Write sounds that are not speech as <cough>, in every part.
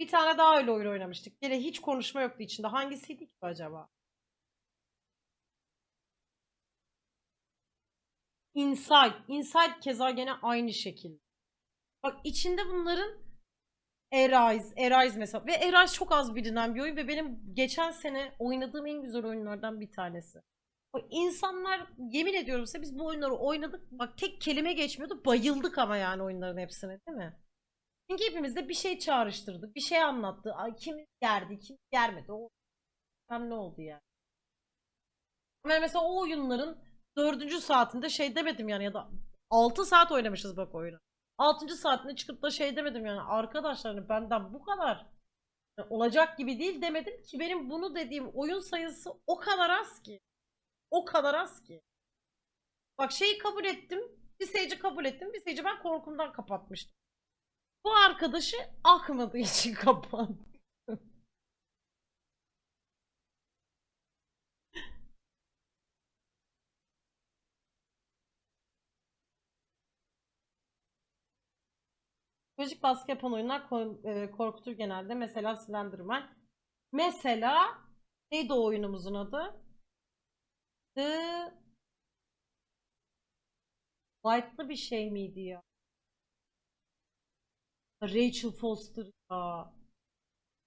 Bir tane daha öyle oyun oynamıştık. Yine hiç konuşma yoktu içinde. Hangisiydi ki bu acaba? Inside. Inside keza gene aynı şekilde. Bak içinde bunların Arise, Arise mesela. Ve Arise çok az bilinen bir oyun ve benim geçen sene oynadığım en güzel oyunlardan bir tanesi. Bak insanlar yemin ediyorum size biz bu oyunları oynadık. Bak tek kelime geçmiyordu. Bayıldık ama yani oyunların hepsine değil mi? Çünkü hepimiz de bir şey çağrıştırdı. Bir şey anlattı. Ay, kim gerdi, kim germedi. O hem ne oldu yani. Ama mesela o oyunların dördüncü saatinde şey demedim yani ya da 6 saat oynamışız bak oyunu. 6. saatinde çıkıp da şey demedim yani arkadaşlar hani benden bu kadar olacak gibi değil demedim ki benim bunu dediğim oyun sayısı o kadar az ki. O kadar az ki. Bak şeyi kabul ettim. Bir seyirci kabul ettim. Bir seyirci ben korkumdan kapatmıştım. Bu arkadaşı akmadığı için kapattı. Psikolojik baskı yapan oyunlar e, korkutur genelde. Mesela Slenderman. Mesela neydi o oyunumuzun adı? The White'lı bir şey miydi ya? Rachel Foster ya.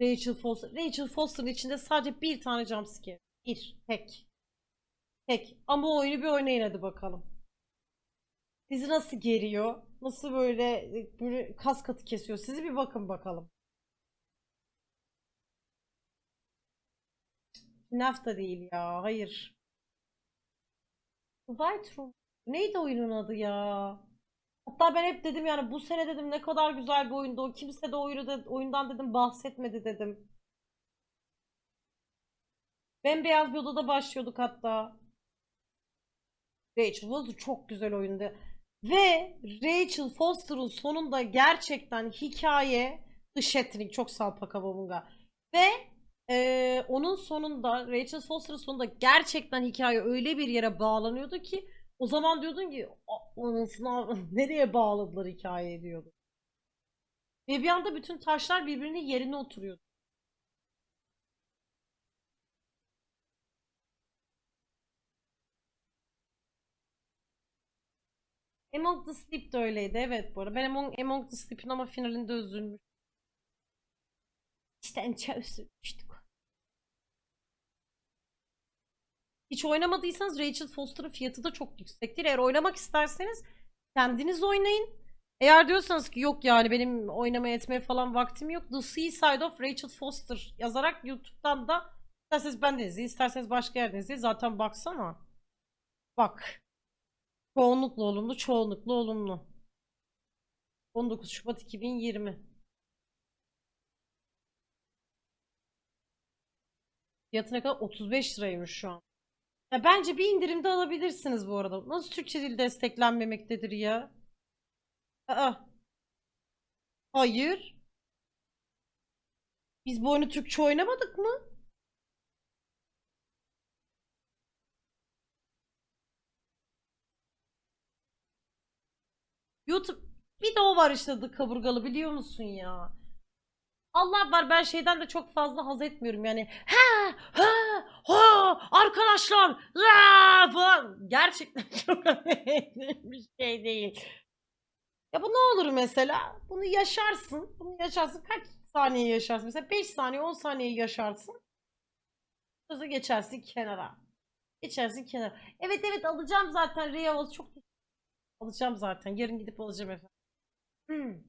Rachel Foster. Rachel Foster'ın içinde sadece bir tane jumpscare. Bir. Tek. Tek. Ama o oyunu bir oynayın hadi bakalım. Sizi nasıl geriyor? Nasıl böyle böyle kas katı kesiyor? Sizi bir bakın bakalım. FNAF da değil ya. Hayır. White Room. Neydi oyunun adı ya? Hatta ben hep dedim yani bu sene dedim ne kadar güzel bir oyundu. Kimse de oyunu da, oyundan dedim bahsetmedi dedim. Bembeyaz bir odada başlıyorduk hatta. Rachel Foster çok güzel oyundu. Ve Rachel Foster'ın sonunda gerçekten hikaye The Shattering çok sağ ol Pakabonga. Ve eee, onun sonunda Rachel Foster'ın sonunda gerçekten hikaye öyle bir yere bağlanıyordu ki o zaman diyordun ki "A- anasını <laughs> nereye bağladılar hikayeyi diyordun. Ve bir anda bütün taşlar birbirinin yerine oturuyordu. Among the Sleep de öyleydi evet bu arada. Ben Among, Among the Sleep'in ama finalinde üzülmüştüm. İçten içe Hiç oynamadıysanız Rachel Foster'ın fiyatı da çok yüksektir. Eğer oynamak isterseniz kendiniz oynayın. Eğer diyorsanız ki yok yani benim oynamaya etmeye falan vaktim yok. The Seaside of Rachel Foster yazarak YouTube'dan da isterseniz ben de izleyin, isterseniz başka yerde izleyin. Zaten baksana. Bak. Çoğunlukla olumlu, çoğunlukla olumlu. 19 Şubat 2020. Fiyatı ne kadar? 35 liraymış şu an. Ya bence bir indirimde alabilirsiniz bu arada. Nasıl Türkçe dil desteklenmemektedir ya? Aa. Hayır. Biz bu oyunu Türkçe oynamadık mı? YouTube bir de o var işte kaburgalı biliyor musun ya? Allah var ben şeyden de çok fazla haz etmiyorum yani. Ha ha ha arkadaşlar la falan. Gerçekten <laughs> çok bir şey değil. Ya bu ne olur mesela? Bunu yaşarsın. Bunu yaşarsın. Kaç saniye yaşarsın? Mesela 5 saniye 10 saniye yaşarsın. Sözü geçersin kenara. Geçersin kenara. Evet evet alacağım zaten Reyavaz çok alacağım zaten. Yarın gidip alacağım efendim. Hmm.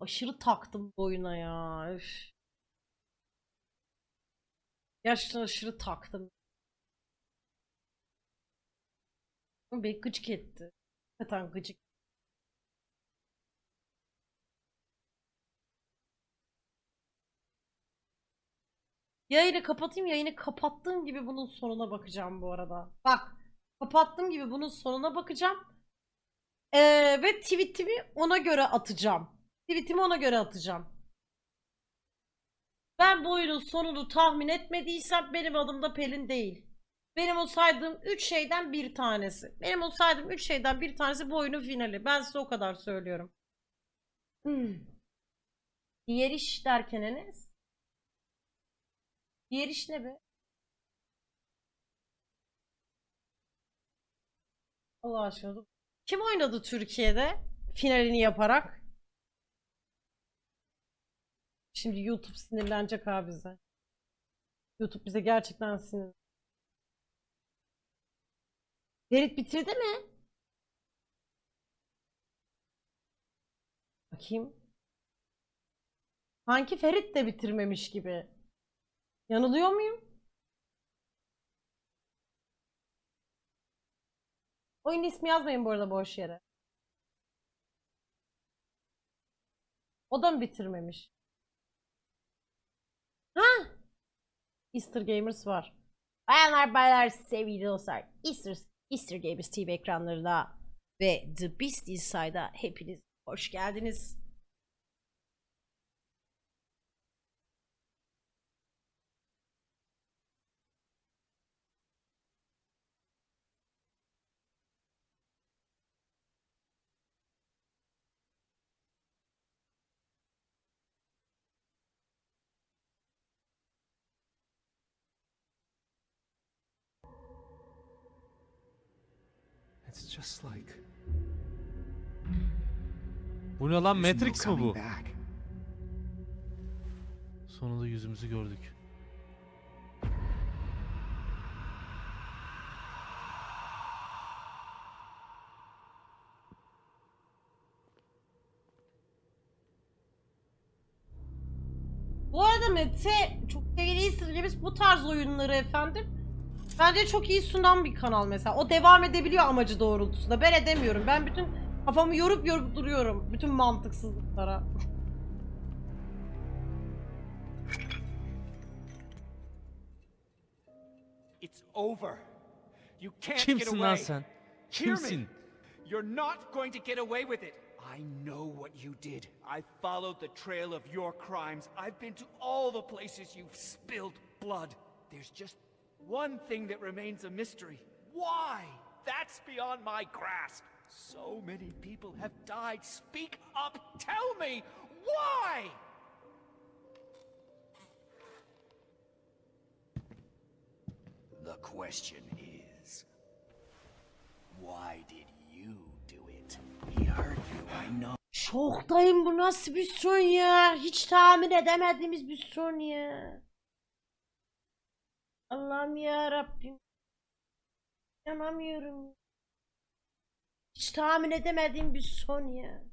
Aşırı taktım bu ya. Üf. Gerçekten aşırı taktım. Ama Beni gıcık etti. Hakikaten gıcık. Yayını kapatayım. Yayını kapattığım gibi bunun sonuna bakacağım bu arada. Bak. Kapattığım gibi bunun sonuna bakacağım. Ee, ve tweetimi ona göre atacağım. Tweetimi ona göre atacağım. Ben bu oyunun sonunu tahmin etmediysem benim adım da Pelin değil. Benim o saydığım 3 şeyden bir tanesi. Benim o saydığım 3 şeyden bir tanesi bu oyunun finali. Ben size o kadar söylüyorum. Hmm. Diğer iş derken Enes? Diğer iş ne be? Allah aşkına. Kim oynadı Türkiye'de finalini yaparak? Şimdi YouTube sinirlenecek abi bize. YouTube bize gerçekten sinir. Ferit bitirdi mi? Bakayım. Sanki Ferit de bitirmemiş gibi. Yanılıyor muyum? Oyun ismi yazmayın bu arada boş yere. O da mı bitirmemiş? Ha? Easter Gamers var. Bayanlar baylar sevgili dostlar. Easter, Easter Gamers TV ekranlarında ve The Beast Inside'a hepiniz hoş geldiniz. Just like Bu ne lan Matrix mi bu? Sonunda yüzümüzü gördük. Bu arada Mete çok Gamers bu tarz oyunları efendim bence çok iyi sunan bir kanal mesela. O devam edebiliyor amacı doğrultusunda. Ben edemiyorum. Ben bütün kafamı yorup yorup duruyorum. Bütün mantıksızlıklara. It's over. You can't get Kimsin away. lan sen? Kimsin? You're not going to get away with it. I know what you did. I followed the trail of your crimes. I've been to all the places you've spilled blood. There's just one thing that remains a mystery. Why? That's beyond my grasp. So many people have died. Speak up. Tell me why? The question is, why did you do it? He hurt you, I know. Şoktayım bu nasıl bir son ya? Hiç tahmin edemediğimiz bir son ya. Allah'ım ya Rabbim. Yanamıyorum. Hiç tahmin edemediğim bir son ya.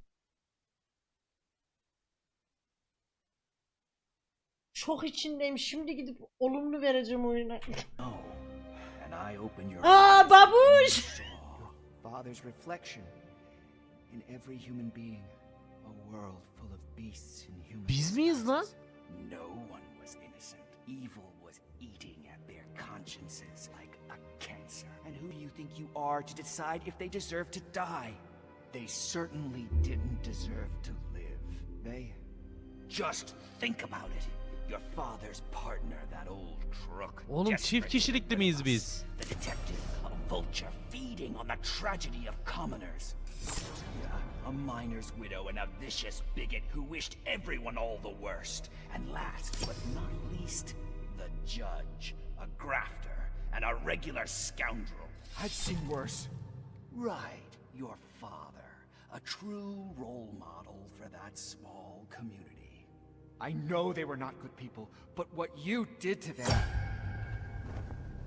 Şok içindeyim. Şimdi gidip olumlu vereceğim oyuna. Aa babuş. Father's reflection in every human being. A world full of beasts and humans. Biz miyiz lan? no one was innocent. Evil was eating consciences like a cancer. And who do you think you are to decide if they deserve to die? They certainly didn't deserve to live. They Just think about it. Your father's partner, that old crook. Oğlum çift kişilikli miyiz biz? The detective, a vulture feeding on the tragedy of commoners. A miner's widow and a vicious bigot who wished everyone all the worst. And last but not least, the judge, a grafter and a regular scoundrel. I've seen worse. Right, your father, a true role model for that small community. I know they were not good people, but what you did to them.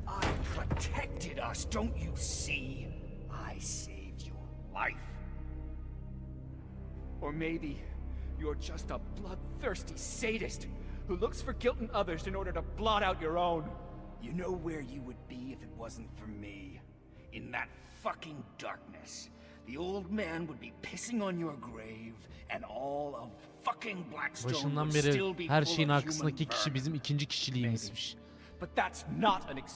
I protected us, don't you see? I saved your life. Or maybe you're just a bloodthirsty sadist who looks for guilt in others in order to blot out your own. You know where you would be if it wasn't for me? In that fucking darkness. The old man would be pissing on your grave, and all of fucking Blackstone Başından would still beri be her full şeyin of arkasındaki human kişi bizim ikinci kişiliğimizmiş. But that's not an ex-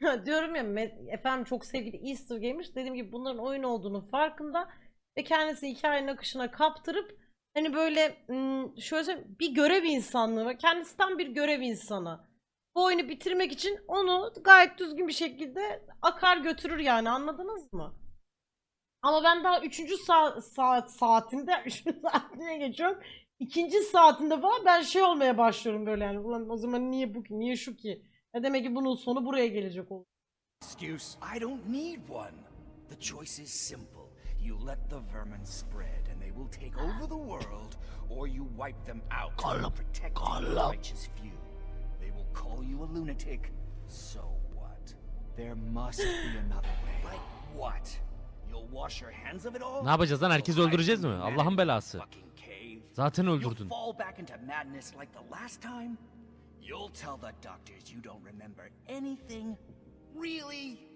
<laughs> Diyorum ya efendim çok sevgili Easter Gamers dediğim gibi bunların oyun olduğunu farkında ve kendisi hikayenin akışına kaptırıp hani böyle şöyle söyleyeyim, bir görev insanlığı var. Kendisi tam bir görev insanı. Bu oyunu bitirmek için onu gayet düzgün bir şekilde akar götürür yani anladınız mı? Ama ben daha 3. saat, saat saatinde <laughs> 3. saatine geçiyorum. İkinci saatinde falan ben şey olmaya başlıyorum böyle yani. Ulan o zaman niye bu ki? Niye şu ki? Ne demek ki bunun sonu buraya gelecek oldu. Excuse? I don't need one. The choice is simple. You let the vermin spread, and they will take over the world, or you wipe them out, protecting the righteous few. They will call you a lunatic. So what? There must be another way. Like what? You'll wash your hands of it all? Ne yapacağız lan? Herkesi öldüreceğiz mi? Allah'ın belası. Zaten öldürdün. Fall back into madness like the last time? You'll tell the doctors you don't remember anything? Really?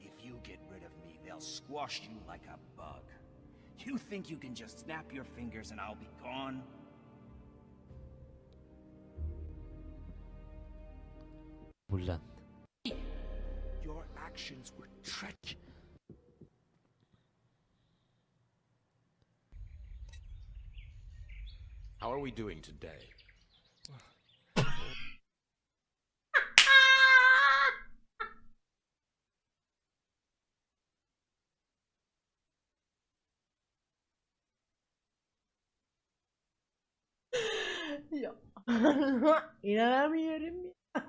If you get rid of me, they'll squash you like a bug. You think you can just snap your fingers and I'll be gone? Bullen. Your actions were treacherous. How are we doing today? Ya. <laughs> İnanamıyorum ya. <laughs>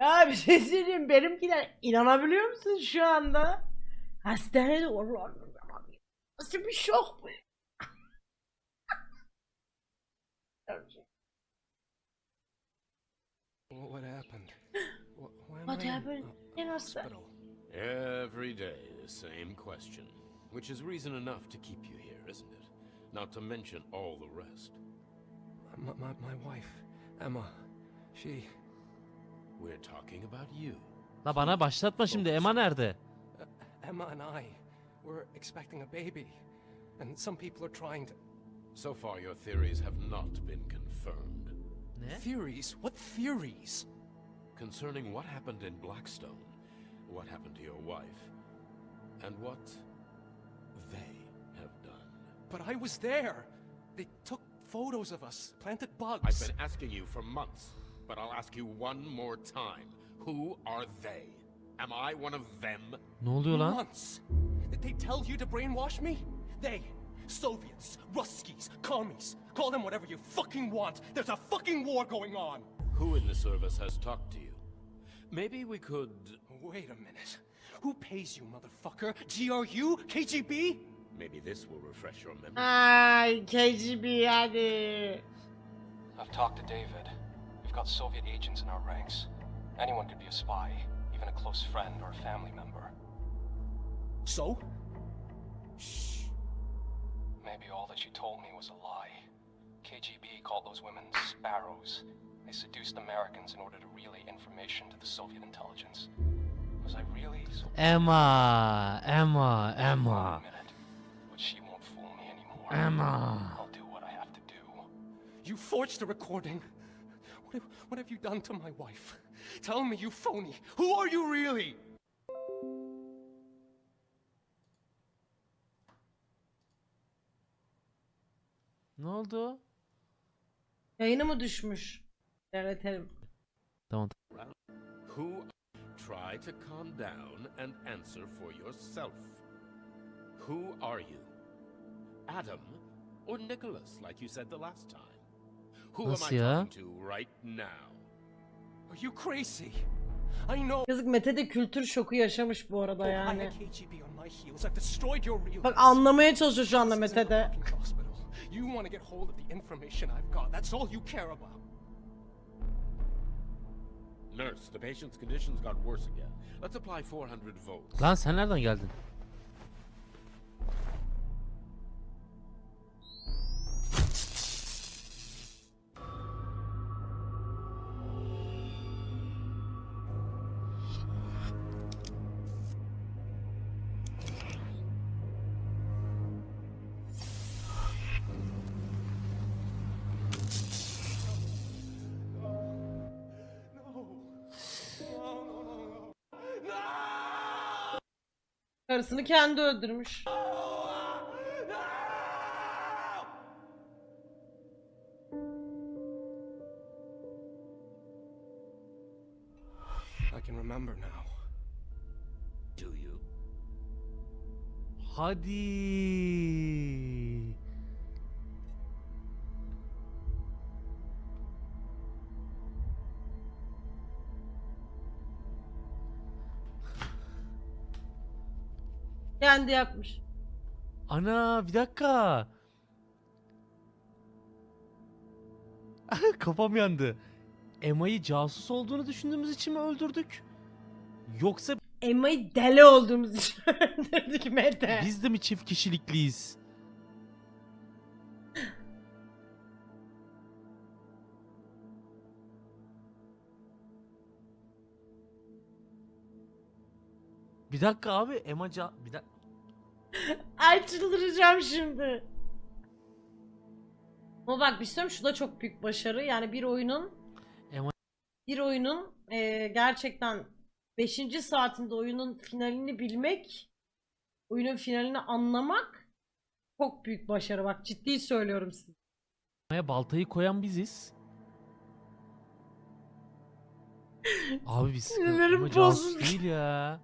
Ya bir şey söyleyeyim benimkiler inanabiliyor musun şu anda? Hastanede olur. Nasıl bir şok bu? What happened? What happened in hospital? Every day, the same question. Which is reason enough to keep you here, isn't it? Not to mention all the rest. My, my, my wife, Emma, she... We're talking about you. La bana başlatma şimdi. Emma nerede? Uh, Emma and I were expecting a baby. And some people are trying to... So far, your theories have not been confirmed. Ne? Theories? What theories? Concerning what happened in Blackstone, what happened to your wife, and what they have done. But I was there. They took photos of us, planted bugs. I've been asking you for months, but I'll ask you one more time. Who are they? Am I one of them? Ne oluyor lan? Months. Did they tell you to brainwash me? They, Soviets, Ruskies, commies, call them whatever you fucking want. There's a fucking war going on. Who in the service has talked to you? Maybe we could. Wait a minute. Who pays you, motherfucker? GRU? KGB? Maybe this will refresh your memory. Ay KGB hadi. I've talked to David. We've got Soviet agents in our ranks. Anyone could be a spy, even a close friend or a family member. So? Shh. Maybe all that you told me was a lie. KGB called those women sparrows. They seduced Americans in order to relay information to the Soviet intelligence. Was I really so Emma. Emma. I'll Emma. Emma. I'll do what I have to do. You forged a recording. What have, what have you done to my wife? Tell me, you phony. Who are you really? Ne oldu? Yayını mı düşmüş? Devletelim. Tamam. Who? Try to calm down and answer for yourself. Who are you? Adam or Nicholas, like you said the last time? Who am Nasıl I ya? talking to right now? Are you crazy? I know. Yazık Mete de kültür şoku yaşamış bu arada I yani. had KGB on my heels. I've destroyed your real. Bak anlamaya çalışıyor şu anda Mete de. hospital. You want to get hold of the information I've got. That's all you care about. Nurse, the patient's conditions got worse again. Let's apply 400 volts. Lan sen nereden geldin? Karısını kendi öldürmüş. I can remember now. Do you? Hadi. Kendi yapmış. Ana bir dakika. Kafam yandı. Emma'yı casus olduğunu düşündüğümüz için mi öldürdük? Yoksa Emma'yı deli olduğumuz için <laughs> öldürdük Mete. biz de mi çift kişilikliyiz? Bir dakika abi Emma ca- bir dakika. Ay çıldıracağım şimdi. Ama bak bir şey söyleyeyim, şu da çok büyük başarı. Yani bir oyunun Ama- bir oyunun e, gerçekten 5. saatinde oyunun finalini bilmek, oyunun finalini anlamak çok büyük başarı. Bak ciddi söylüyorum size. Emma'ya baltayı koyan biziz. Abi biz Sinirlerim Emma casus bozuldu. değil ya.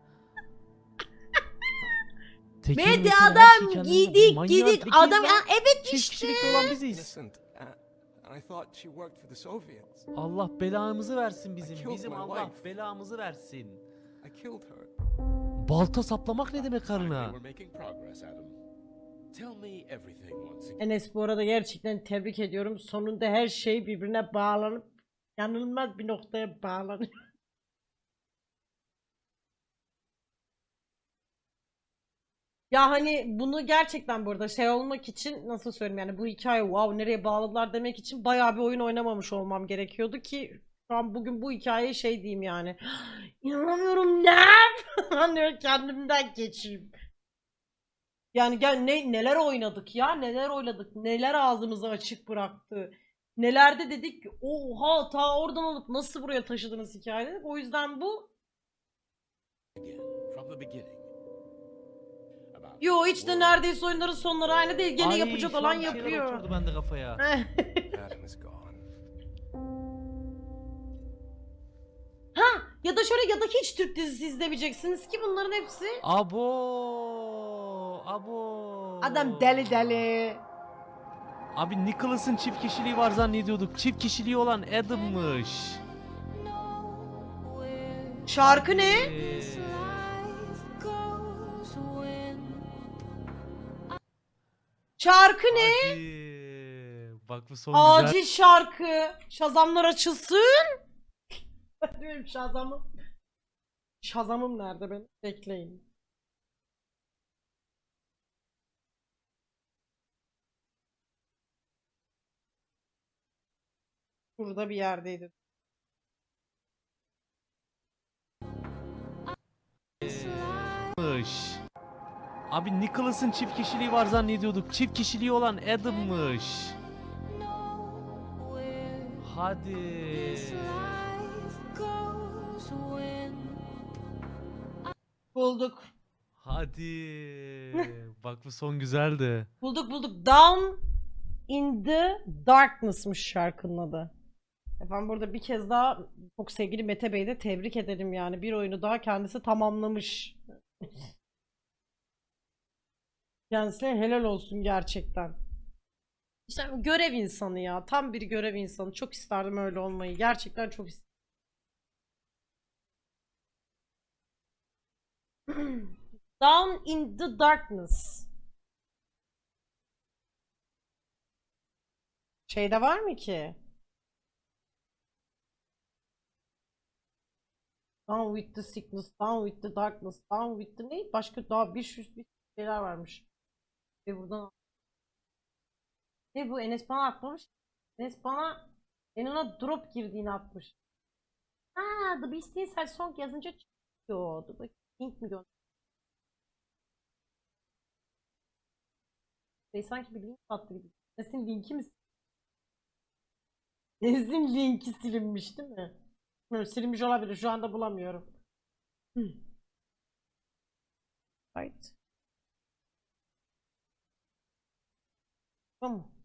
Tekin metin her adam kendine gidik manyak gidik adam ya evet Çift işte. kişilikli olan biziz. Innocent. And, and I thought she worked for the Soviets. Allah belamızı versin bizim. killed Bizim my Allah wife. belamızı versin. I killed her. Balta saplamak ne demek karına? we're making progress, Adam. Tell me everything once again. Enes bu arada gerçekten tebrik ediyorum. Sonunda her şey birbirine bağlanıp yanılmaz bir noktaya bağlanıyor. Ya hani bunu gerçekten burada şey olmak için nasıl söyleyeyim yani bu hikaye wow nereye bağladılar demek için bayağı bir oyun oynamamış olmam gerekiyordu ki şu an bugün bu hikayeye şey diyeyim yani <gasps> inanamıyorum ne <laughs> diyor kendimden geçeyim. Yani gel ne neler oynadık ya neler oynadık neler ağzımızı açık bıraktı. Nelerde dedik ki oha ta oradan alıp nasıl buraya taşıdınız hikaye dedik. O yüzden bu from the beginning. Yo hiç de neredeyse oyunların sonları aynı değil. Gene Ay, yapacak şu an olan bir şeyler yapıyor. oturdu bende kafaya. <laughs> Adam is gone. ha ya da şöyle ya da hiç Türk dizisi izlemeyeceksiniz ki bunların hepsi. Abo! Abo! Adam deli deli. Abi Nicholas'ın çift kişiliği var zannediyorduk. Çift kişiliği olan Adam'mış. Şarkı ne? Ee, Şarkı ne? hadi. Bak bu son güzel. Acil şarkı. Şazamlar açılsın. <laughs> Benim şazamım. Şazamım nerede benim? Bekleyin. Burada bir yerdeydi. Adam'mış. Abi Nicholas'ın çift kişiliği var zannediyorduk. Çift kişiliği olan Adam'mış. Hadi. Bulduk. Hadi. Bak bu son güzeldi. Bulduk bulduk. Down in the Darkness'mış şarkının adı. Efendim burada bir kez daha çok sevgili Mete Bey'i de tebrik edelim yani. Bir oyunu daha kendisi tamamlamış. Kendisine helal olsun gerçekten. İşte görev insanı ya. Tam bir görev insanı. Çok isterdim öyle olmayı. Gerçekten çok isterdim. <clears throat> Down in the Darkness. Şeyde var mı ki? Down with the sickness, down with the darkness, down with the ne? Başka daha bir sürü şeyler varmış. Ve buradan ne bu Enes bana atmamış. Enes bana en ona drop girdiğini atmış. Ha, The Beast Inside Song yazınca çıkıyor. Dur. Link mi gönder? Şey sanki bir link attı gibi. Enes'in linki mi? Enes'in linki silinmiş değil mi? Bilmiyorum, silinmiş olabilir. Şu anda bulamıyorum. Hı. Right. Tamam?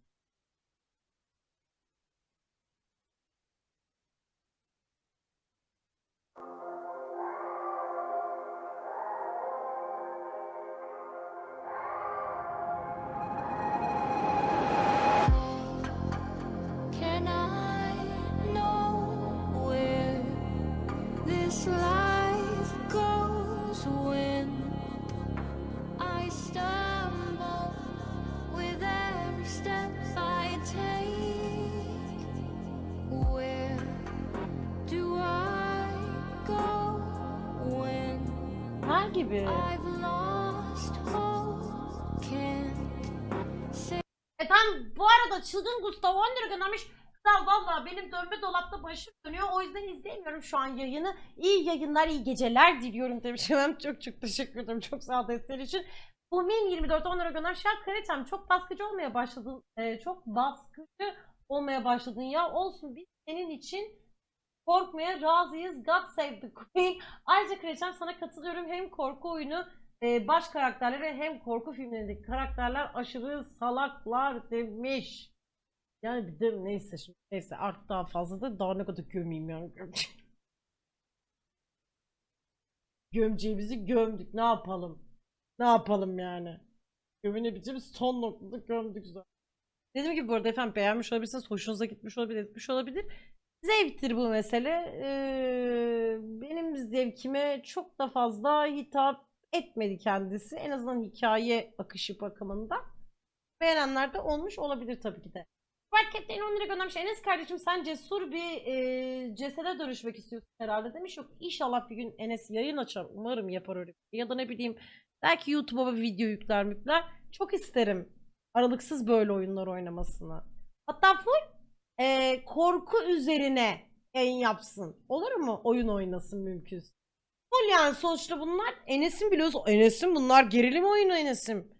Gibi. Efendim bu arada çılgın Gustav 10 lira göndermiş. Ya valla benim dönme dolapta başım dönüyor. O yüzden izleyemiyorum şu an yayını. İyi yayınlar, iyi geceler diliyorum demiş. Hemen çok çok teşekkür ederim. Çok sağ ol için. Umin 24 10 lira göndermiş. Ya Kraliçem çok baskıcı olmaya başladın. Ee, çok baskıcı olmaya başladın ya. Olsun biz senin için korkmaya razıyız. God save the Queen. Ayrıca Kraliçem sana katılıyorum. Hem korku oyunu e, baş karakterleri hem korku filmlerindeki karakterler aşırı salaklar demiş. Yani bir de neyse şimdi neyse artık daha fazla da daha ne kadar gömeyim yani gömce. Gömceğimizi gömdük ne yapalım? Ne yapalım yani? Gömünebileceğimiz son noktada gömdük zaten. Dediğim gibi bu arada efendim beğenmiş olabilirsiniz, hoşunuza gitmiş olabilir, etmiş olabilir. Zevktir bu mesele. Ee, benim zevkime çok da fazla hitap etmedi kendisi. En azından hikaye akışı bakımından. Beğenenler de olmuş olabilir tabii ki de. Captain 10 lira göndermiş. Enes kardeşim sen cesur bir e, cesede dönüşmek istiyorsun herhalde demiş. Yok inşallah bir gün Enes yayın açar. Umarım yapar öyle şey. Ya da ne bileyim belki YouTube'a bir video yükler mükler. Çok isterim aralıksız böyle oyunlar oynamasını. Hatta full e, korku üzerine yayın yapsın. Olur mu? Oyun oynasın mümkünse. Full yani sonuçta bunlar Enes'in biliyorsun. Enes'in bunlar gerilim oyunu Enes'in.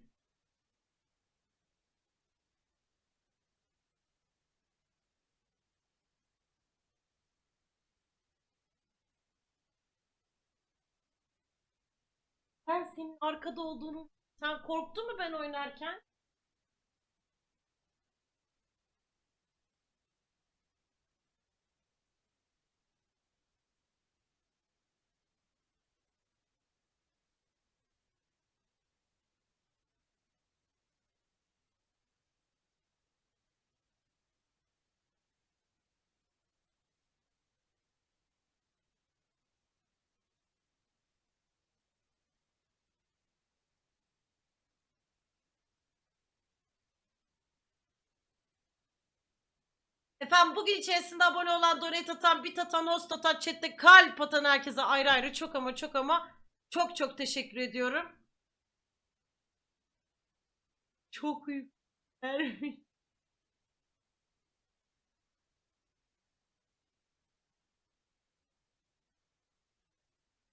Ben senin arkada olduğunu sen korktun mu ben oynarken? Efendim bugün içerisinde abone olan, donate atan, bit atan, host atan, chatte kalp atan herkese ayrı ayrı çok ama çok ama çok çok teşekkür ediyorum. Çok iyi. <laughs>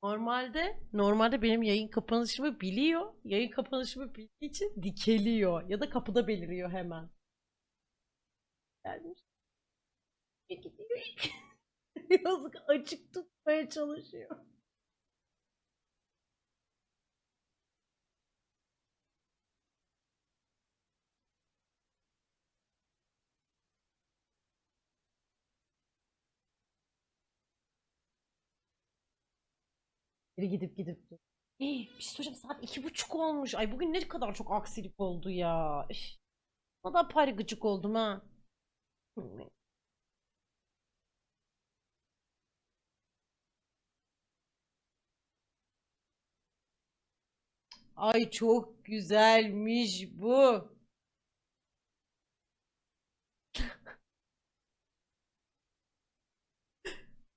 Normalde normalde benim yayın kapanışımı biliyor. Yayın kapanışımı bildiği için dikeliyor ya da kapıda beliriyor hemen. Gelmiş. Gidiyor. <laughs> Yazık açık tutmaya çalışıyor. Biri gidip gidip dur. Hii, bir şey söyleyeceğim saat iki buçuk olmuş. Ay bugün ne kadar çok aksilik oldu ya. Üf. Ne kadar pari gıcık oldum ha. Ay çok güzelmiş bu.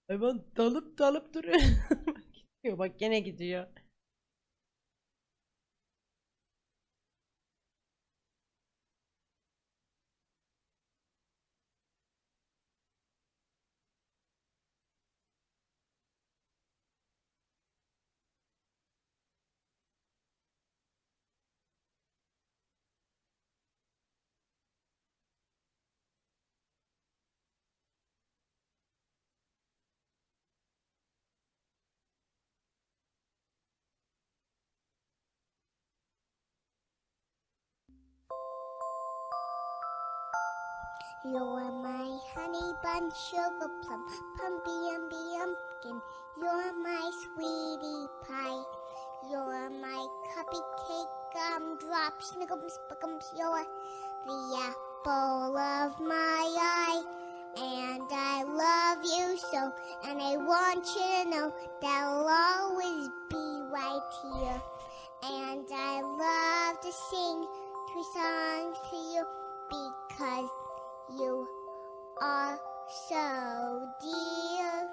Hemen dalıp dalıp duruyor. gidiyor bak gene gidiyor. You're my honey bun, sugar plum, pumpy umby umpkin. You're my sweetie pie. You're my cupcake gumdrop, snickums, spickums. You're the apple of my eye. And I love you so, and I want you to know that I'll always be right here. And I love to sing two songs to you because you are so dear.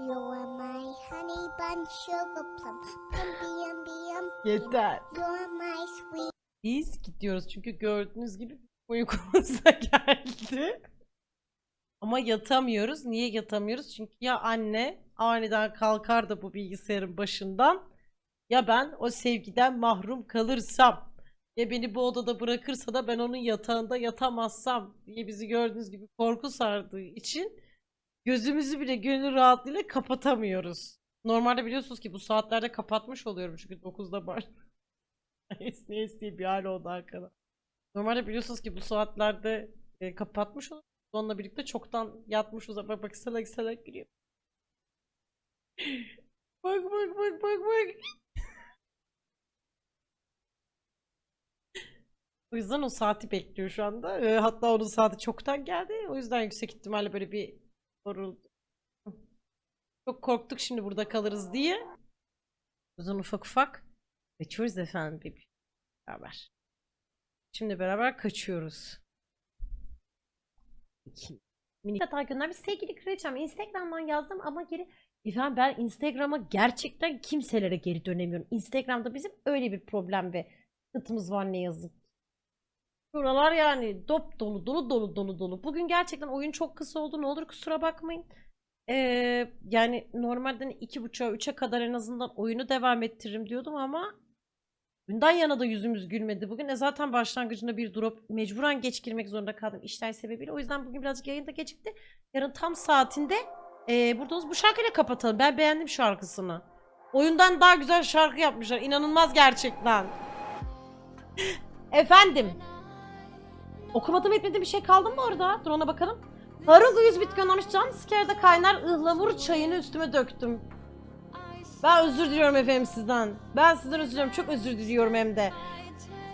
You're my honey bun sugar plum. Pumpy umby umpkin. Yeter. You're my sweet. Biz gidiyoruz çünkü gördüğünüz gibi uykumuza <laughs> geldi. Ama yatamıyoruz. Niye yatamıyoruz? Çünkü ya anne aniden kalkar da bu bilgisayarın başından ya ben o sevgiden mahrum kalırsam ya beni bu odada bırakırsa da ben onun yatağında yatamazsam diye bizi gördüğünüz gibi korku sardığı için gözümüzü bile gönül rahatlığıyla kapatamıyoruz. Normalde biliyorsunuz ki bu saatlerde kapatmış oluyorum çünkü 9'da baş. esniye esniye bir hal oldu arkada. Normalde biliyorsunuz ki bu saatlerde e, kapatmış oluyorum. Onunla birlikte çoktan yatmışız ama bak salak salak gülüyor. <laughs> bak bak bak bak bak. O yüzden o saati bekliyor şu anda. Ee, hatta onun saati çoktan geldi. O yüzden yüksek ihtimalle böyle bir soruldu. Çok korktuk şimdi burada kalırız diye. Yüzden ufak ufak kaçıyoruz efendim bir beraber. Şimdi beraber kaçıyoruz. İki. Minik hata göndermiş. Sevgili kraliçem Instagram'dan yazdım ama geri Efendim ben Instagram'a gerçekten kimselere geri dönemiyorum. Instagram'da bizim öyle bir problem ve sıkıntımız var ne yazık. Ki. Şuralar yani dop dolu dolu dolu dolu dolu. Bugün gerçekten oyun çok kısa oldu. Ne olur kusura bakmayın. Ee, yani normalden iki buçuğa üçe kadar en azından oyunu devam ettiririm diyordum ama Bundan yana da yüzümüz gülmedi bugün. E zaten başlangıcında bir drop mecburen geç girmek zorunda kaldım işler sebebiyle. O yüzden bugün birazcık yayında gecikti. Yarın tam saatinde e, burada bu şarkıyla kapatalım. Ben beğendim şarkısını. Oyundan daha güzel şarkı yapmışlar. İnanılmaz gerçekten. <laughs> Efendim. Okumadım etmediğim bir şey kaldı mı orada? Dur ona bakalım. Harugu 100 bit göndermiş. Sikerde kaynar ıhlamur çayını üstüme döktüm. Ben özür diliyorum efendim sizden. Ben sizden özür diliyorum. Çok özür diliyorum hem de.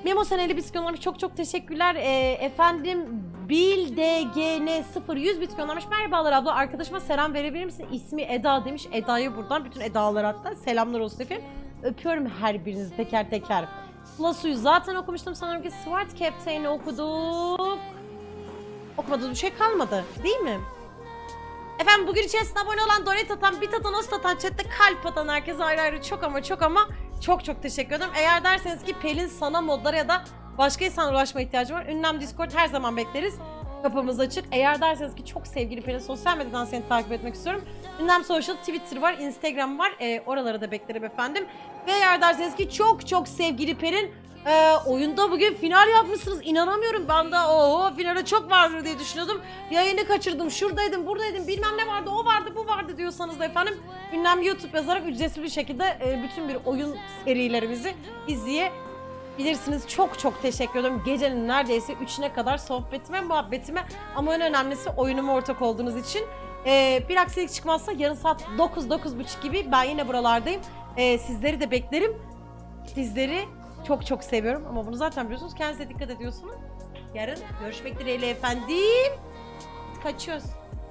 Memo seneli bit göndermiş. Çok çok teşekkürler. Ee, efendim BildGN 0100 bit göndermiş. Merhabalar abla. Arkadaşıma selam verebilir misin? İsmi Eda demiş. Eda'yı buradan bütün Eda'lar hatta selamlar olsun efendim. Öpüyorum her birinizi teker teker. Lasu'yu zaten okumuştum. Sanırım ki Swart Captain'i okuduk. Okumadığımız bir şey kalmadı. Değil mi? Efendim bugün içerisinde abone olan, donate atan, bit atan, host atan, chatte kalp atan herkese ayrı ayrı çok ama çok ama çok çok teşekkür ederim. Eğer derseniz ki Pelin sana modlara ya da başka insana ulaşma ihtiyacı var. Ünlem Discord her zaman bekleriz. Kapımız açık. Eğer derseniz ki çok sevgili Pelin sosyal medyadan seni takip etmek istiyorum. Ünlem Social Twitter var, Instagram var. E, oraları da beklerim efendim. Ve eğer derseniz ki çok çok sevgili Pelin ee, oyunda bugün final yapmışsınız. İnanamıyorum. Ben de o finale çok vardır diye düşünüyordum. Yayını kaçırdım. Şuradaydım, buradaydım. Bilmem ne vardı, o vardı, bu vardı diyorsanız da efendim ünlem YouTube yazarak ücretsiz bir şekilde e, bütün bir oyun serilerimizi izleyebilirsiniz. Çok çok teşekkür ederim. Gecenin neredeyse 3'üne kadar sohbetime, muhabbetime ama en önemlisi oyunuma ortak olduğunuz için. Ee, bir aksilik çıkmazsa yarın saat 9-9.30 gibi ben yine buralardayım. Ee, sizleri de beklerim. Sizleri çok çok seviyorum ama bunu zaten biliyorsunuz. Kendinize dikkat ediyorsunuz. Yarın görüşmek dileğiyle efendim. Kaçıyoruz.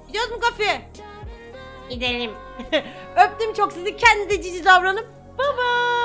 Gidiyoruz mu kafeye? Gidelim. <laughs> Öptüm çok sizi. Kendinize cici davranın. Bye bye.